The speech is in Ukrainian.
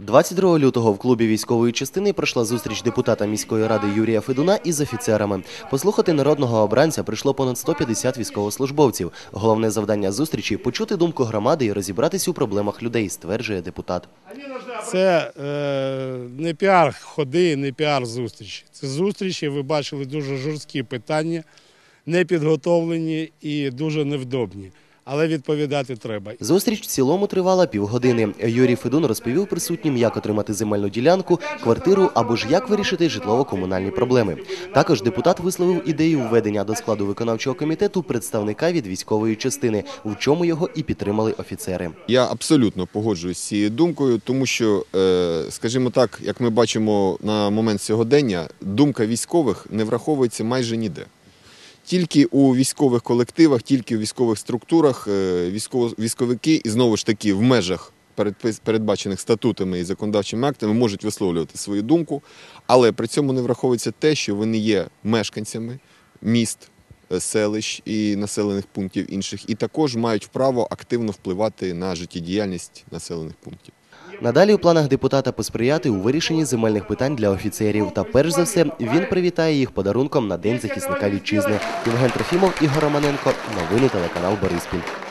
22 лютого в клубі військової частини пройшла зустріч депутата міської ради Юрія Федуна із офіцерами. Послухати народного обранця прийшло понад 150 військовослужбовців. Головне завдання зустрічі почути думку громади і розібратись у проблемах людей, стверджує депутат. Це е, не піар ходи, не піар зустрічі. Це зустрічі, ви бачили дуже жорсткі питання, непідготовлені і дуже невдобні. Але відповідати треба. Зустріч в цілому тривала півгодини. Юрій Федун розповів присутнім, як отримати земельну ділянку, квартиру або ж як вирішити житлово-комунальні проблеми. Також депутат висловив ідею введення до складу виконавчого комітету представника від військової частини, в чому його і підтримали офіцери. Я абсолютно погоджуюсь з цією думкою, тому що, е, скажімо так, як ми бачимо на момент сьогодення, думка військових не враховується майже ніде. Тільки у військових колективах, тільки у військових структурах е, військовики і знову ж таки в межах передбачених статутами і законодавчими актами можуть висловлювати свою думку, але при цьому не враховується те, що вони є мешканцями міст, е, селищ і населених пунктів інших, і також мають право активно впливати на життєдіяльність населених пунктів. Надалі у планах депутата посприяти у вирішенні земельних питань для офіцерів. Та перш за все він привітає їх подарунком на День захисника вітчизни. Євген Трофімов, Ігор Романенко. Новини телеканал Бориспіль.